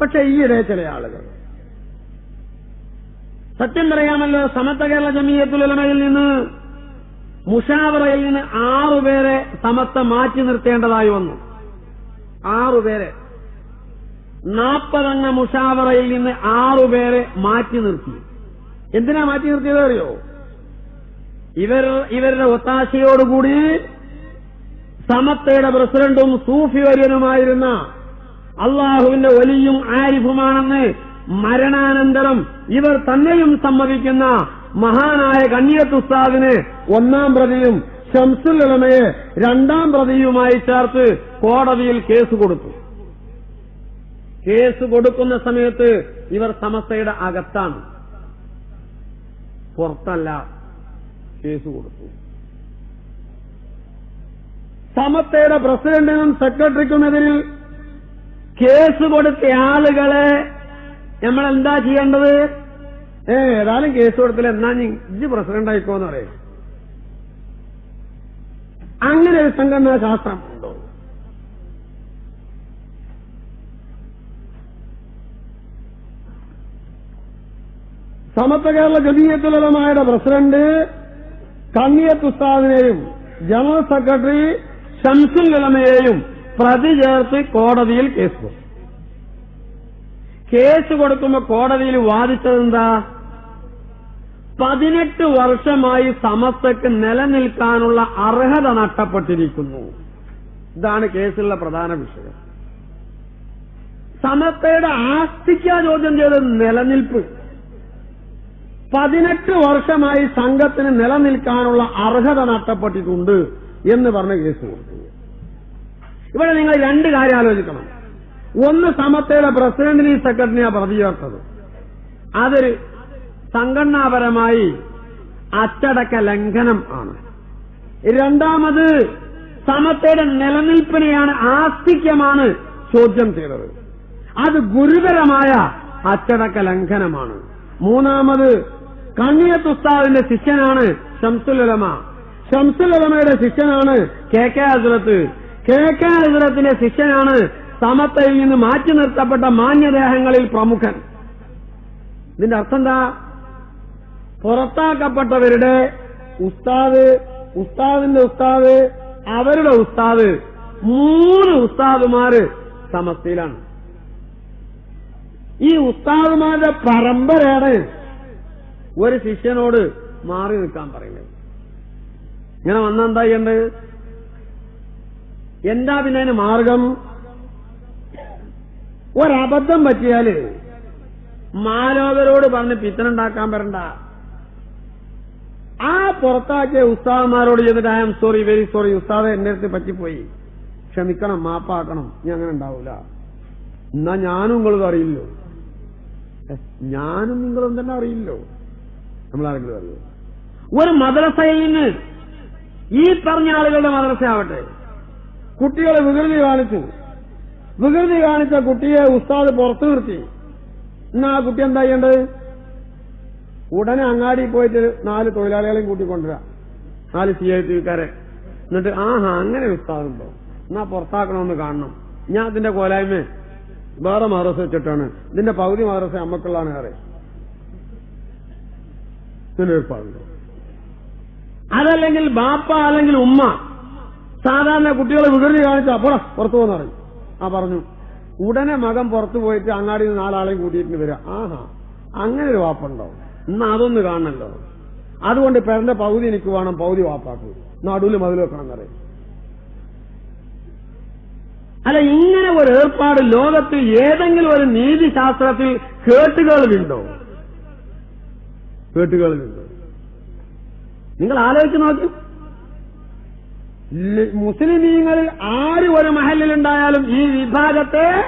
പക്ഷെ ഈയിടെ ചില ആളുകൾ. സത്യം പറയാമല്ലോ സമത്വ കേരള ജമീയത്തുലമയിൽ നിന്ന് മുഷാവറയിൽ നിന്ന് ആറുപേരെ സമത്ത മാറ്റി നിർത്തേണ്ടതായി വന്നു. ആറുപേരെ നാൽപ്പതംഗ മുഷാവറയിൽ നിന്ന് ആറുപേരെ മാറ്റി നിർത്തി. എന്തിനാ മാറ്റി നിർത്തിയത് അറിയോ? ഇവർ ഇവരുടെ ഒത്താശയോടുകൂടി സമത്തയുടെ പ്രസിഡന്റും സൂഫി വര്യനുമായിരുന്ന അള്ളാഹുവിന്റെ വലിയും ആരിഫുമാണെന്ന് മരണാനന്തരം ഇവർ തന്നെയും സമ്മതിക്കുന്ന മഹാനായ കണ്ണിയത്തുസ്താദിന് ഒന്നാം പ്രതിയും ഷംസുൽ ഇളമയെ രണ്ടാം പ്രതിയുമായി ചേർത്ത് കോടതിയിൽ കേസ് കൊടുത്തു. കേസ് കൊടുക്കുന്ന സമയത്ത് ഇവർ സമസ്തയുടെ അകത്താണ്. പുറത്തല്ല കേസ് കൊടുത്തു. സമസ്തയുടെ പ്രസിഡന്റിനും സെക്രട്ടറിക്കുമെതിരിൽ കേസ് കൊടുത്ത ആളുകളെ നമ്മൾ എന്താ ചെയ്യേണ്ടത്? ഏ ഏതായാലും കേസ് കൊടുത്തില്ല എന്നാ നീ പ്രസിഡന്റ് ആയിക്കോന്ന് പറയും. അങ്ങനെ ഒരു സംഘടനാ ശാസ്ത്രം ഉണ്ടോ? സമത്വ കേരള ജമീയത്തുലമായുടെ പ്രസിഡന്റ് കണ്ണിയത്ത് ഉസ്താദിനെയും ജനറൽ സെക്രട്ടറി ഷംസുൽ ഉലമയെയും പ്രതി ചേർത്ത് കോടതിയിൽ കേസ് കൊടുത്തു കേസ് കൊടുക്കുമ്പോ കോടതിയിൽ വാദിച്ചതെന്താ? പതിനെട്ട് വർഷമായി സമസ്തക്ക് നിലനിൽക്കാനുള്ള അർഹത നഷ്ടപ്പെട്ടിരിക്കുന്നു. ഇതാണ് കേസിലുള്ള പ്രധാന വിഷയം. സമസ്തയുടെ ആസ്തിക്കാ ചോദ്യം ചെയ്ത നിലനിൽപ്പ്. പതിനെട്ട് വർഷമായി സംഘത്തിന് നിലനിൽക്കാനുള്ള അർഹത നഷ്ടപ്പെട്ടിട്ടുണ്ട് എന്ന് പറഞ്ഞ കേസ് കൊടുത്തു. ഇവിടെ നിങ്ങൾ രണ്ട് കാര്യം ആലോചിക്കണം. ഒന്ന് സമത്തയുടെ പ്രസിഡന്റിനെയും സെക്രട്ടറിനെയാ പ്രതി ചേർത്തത് അതൊരു സംഘടനാപരമായി അച്ചടക്ക ലംഘനം ആണ്. രണ്ടാമത് സമത്തയുടെ നിലനിൽപ്പിനെയാണ് ആസ്തിക്യമാണ് ചോദ്യം ചെയ്തത്. അത് ഗുരുതരമായ അച്ചടക്ക ലംഘനമാണ്. മൂന്നാമത് കണ്ണിയത്ത് ഉസ്താദിന്റെ ശിഷ്യനാണ് ഷംസുലമ ഷംസുലമയുടെ ശിഷ്യനാണ് കെ കെ ഹസ്രത്ത് കെ ഇതരത്തിന്റെ ശിഷ്യനാണ് സമത്തയിൽ നിന്ന് മാറ്റി നിർത്തപ്പെട്ട മാന്യദേഹങ്ങളിൽ പ്രമുഖൻ. ഇതിന്റെ അർത്ഥം എന്താ? പുറത്താക്കപ്പെട്ടവരുടെ ഉസ്താദ് ഉസ്താദിന്റെ ഉസ്താദ് അവരുടെ ഉസ്താദ് മൂന്ന് ഉസ്താദുമാര് സമസ്തയിലാണ്. ഈ ഉസ്താദുമാരുടെ പരമ്പരയാണ് ഒരു ശിഷ്യനോട് മാറി നിൽക്കാൻ പറയുന്നത്. ഇങ്ങനെ വന്നെന്താ ചെയ്യേണ്ടത്? എന്താ പിന്നെ അതിന് മാർഗം? ഒരബദ്ധം പറ്റിയാൽ മാലോകരോട് പറഞ്ഞ് പിത്തനുണ്ടാക്കാൻ വരണ്ട. ആ പുറത്താക്കിയ ഉസ്താദന്മാരോട് ചെയ്തിട്ട് I am sorry very sorry ഉസ്താദ് എന്റെ അടുത്ത് പറ്റിപ്പോയി. ക്ഷമിക്കണം മാപ്പാക്കണം ഇനി അങ്ങനെ ഉണ്ടാവൂല. എന്നാ ഞാനും നിങ്ങളും അറിയില്ലോ. ഞാനും നിങ്ങളും തന്നെ അറിയില്ലോ. നമ്മളാരെങ്കിലും അറിയോ? ഒരു മദ്രസയിൽ നിന്ന് ഈ പറഞ്ഞ ആളുകളുടെ മദ്രസ ആവട്ടെ കുട്ടികളെ വികൃതി കാണിച്ചു. വികൃതി കാണിച്ച കുട്ടിയെ ഉസ്താദ് പുറത്തു നിർത്തി. എന്നാ ആ കുട്ടി എന്താ ചെയ്യേണ്ടത്? ഉടനെ അങ്ങാടി പോയിട്ട് നാല് തൊഴിലാളികളെയും കൂട്ടിക്കൊണ്ടുവരാ നാല് സി ഐ ടിക്കാരെ എന്നിട്ട് ആഹാ അങ്ങനെ ഉസ്താദുണ്ടോ എന്നാ പുറത്താക്കണമെന്ന് കാണണം. ഞാൻ അതിന്റെ കോലായ്മ വേറെ മദ്രസ വെച്ചിട്ടാണ്. ഇതിന്റെ പകുതി മദ്രസ അമ്മക്കുള്ളതാണ് ഏറെ ഇതിന്റെ അതല്ലെങ്കിൽ ബാപ്പ അല്ലെങ്കിൽ ഉമ്മ സാധാരണ കുട്ടികളെ വികൃതി കാണിച്ചാ പോടാ പുറത്തു പോകുന്ന പറഞ്ഞു ആ പറഞ്ഞു. ഉടനെ മകൻ പുറത്തു പോയിട്ട് അങ്ങാടിയിൽ നിന്ന് നാലാളെയും കൂട്ടിയിട്ട് വരിക. ആഹാ അങ്ങനെ ഒരു വാപ്പുണ്ടോ? എന്നാ അതൊന്ന് കാണണല്ലോ. അതുകൊണ്ട് പെരന്റെ പകുതി എനിക്ക് വേണം പകുതി വാപ്പാക്ക്. നടുവിൽ മതിൽ വെക്കണം എന്നറിയും അല്ല ഇങ്ങനെ ഒരു ഏർപ്പാട് ലോകത്തിൽ ഏതെങ്കിലും ഒരു നീതിശാസ്ത്രത്തിൽ കേട്ടുകളിലുണ്ടോ കേട്ടുകളിലുണ്ടോ നിങ്ങൾ ആലോചിച്ച് നോക്കി. ല- മുസ്ലിം ലീഗിൽ ആര് ഒരു മഹലിലുണ്ടായാലും ഈ വിഭാഗത്തെ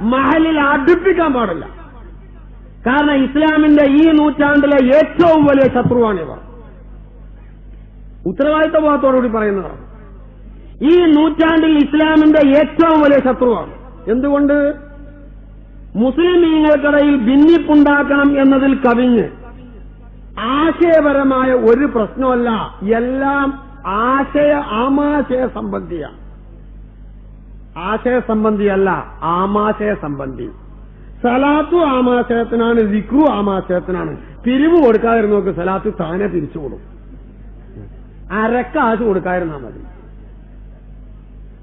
മഹലിൽ അടുപ്പിക്കാൻ പാടില്ല. കാരണം ഇസ്ലാമിന്റെ ഈ നൂറ്റാണ്ടിലെ ഏറ്റവും വലിയ ശത്രുവാണിവർ. ഉത്തരവാദിത്ത ബോധത്തോടുകൂടി പറയുന്നതാണ്. ഈ നൂറ്റാണ്ടിൽ ഇസ്ലാമിന്റെ ഏറ്റവും വലിയ ശത്രുവാണ്. എന്തുകൊണ്ട്? മുസ്ലിമീങ്ങൾക്കിടയിൽ ഭിന്നിപ്പുണ്ടാക്കണം എന്നതിൽ കവിഞ്ഞ്. ആശയപരമായ ഒരു പ്രശ്നമല്ല എല്ലാം ആശയ ആമാശയ സംബന്ധിയാണ് ആശയ സംബന്ധിയല്ല ആമാശയ സംബന്ധി. സലാത്തു ആമാശയത്തിനാണ് വിക്രു ആമാശയത്തിനാണ്. പിരിവ് കൊടുക്കാതിരുന്നവർക്ക് സലാത്ത് താനെ തിരിച്ചു കൊടുക്കും. അരക്കാശ് കൊടുക്കാതിരുന്നാ മതി.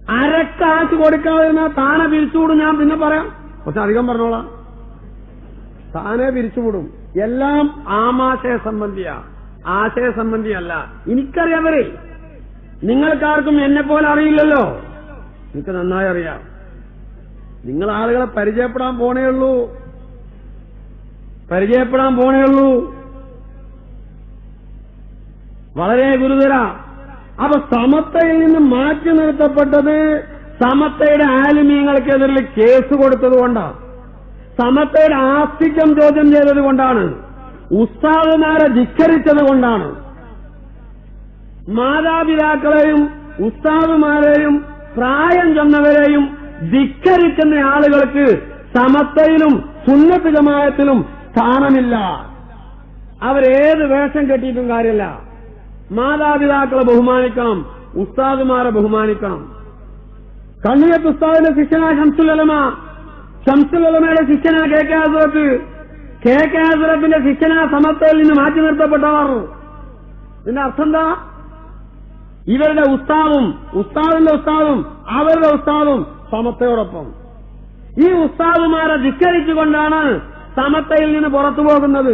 അരക്കാശ് കൊടുക്കാതിരുന്നാ താനെ പിരിച്ചുവിടും ഞാൻ പിന്നെ പറയാം. പക്ഷെ അധികം പറഞ്ഞോളാം. താനെ പിരിച്ചുവിടും എല്ലാം ആമാശയ സംബന്ധിയാ. ആശയ സംബന്ധിയല്ല. എനിക്കറിയാവരെ നിങ്ങൾക്കാർക്കും എന്നെ പോലെ അറിയില്ലല്ലോ. എനിക്ക് നന്നായി അറിയാം. നിങ്ങൾ ആളുകളെ പരിചയപ്പെടാൻ പോണേ ഉള്ളൂ. പരിചയപ്പെടാൻ പോണേ ഉള്ളൂ. വളരെ ഗുരുതര. അപ്പൊ സമത്തയിൽ നിന്ന് മാറ്റി നിർത്തപ്പെട്ടത് സമത്തയുടെ ആലിമീങ്ങൾക്കെതിരിൽ കേസ് കൊടുത്തതുകൊണ്ടാണ് സമത്തയുടെ ആസ്തിക്യം ചോദ്യം ചെയ്തത് കൊണ്ടാണ്. ഉസ്താദുമാരെ ധിക്കരിച്ചത് കൊണ്ടാണ്. മാതാപിതാക്കളെയും ഉസ്താദുമാരെയും പ്രായം ചെന്നവരെയും ധിക്കരിക്കുന്ന ആളുകൾക്ക് സമത്തയിലും സുന്നത്ത് ജമായത്തിലും സ്ഥാനമില്ല. അവരേത് വേഷം കെട്ടിയിട്ടും കാര്യമില്ല മാതാപിതാക്കളെ ബഹുമാനിക്കണം ഉസ്താദുമാരെ ബഹുമാനിക്കണം. കണ്ണിയത്ത് ഉസ്താദിന്റെ ശിഷ്യനായ ഷംസുലമ ഷംസുലമയുടെ ശിഷ്യനാ K K Hazrat K K ഹസരത്തിന്റെ ശിഷ്യനാ സമത്തയിൽ നിന്ന് മാറ്റി നിർത്തപ്പെട്ടവർ. ഇതിന്റെ അർത്ഥം എന്താ? ഇവരുടെ ഉസ്താവും ഉസ്താവിന്റെ ഉസ്താവും അവരുടെ ഉസ്താവും സമത്തയോടൊപ്പം. ഈ ഉസ്താവുമാരെ ധിക്കരിച്ചുകൊണ്ടാണ് സമത്തയിൽ നിന്ന് പുറത്തു പോകുന്നത്.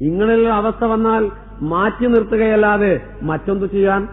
ഇങ്ങനെയുള്ള അവസ്ഥ വന്നാൽ മാറ്റി നിർത്തുകയല്ലാതെ മറ്റൊന്ത് ചെയ്യാൻ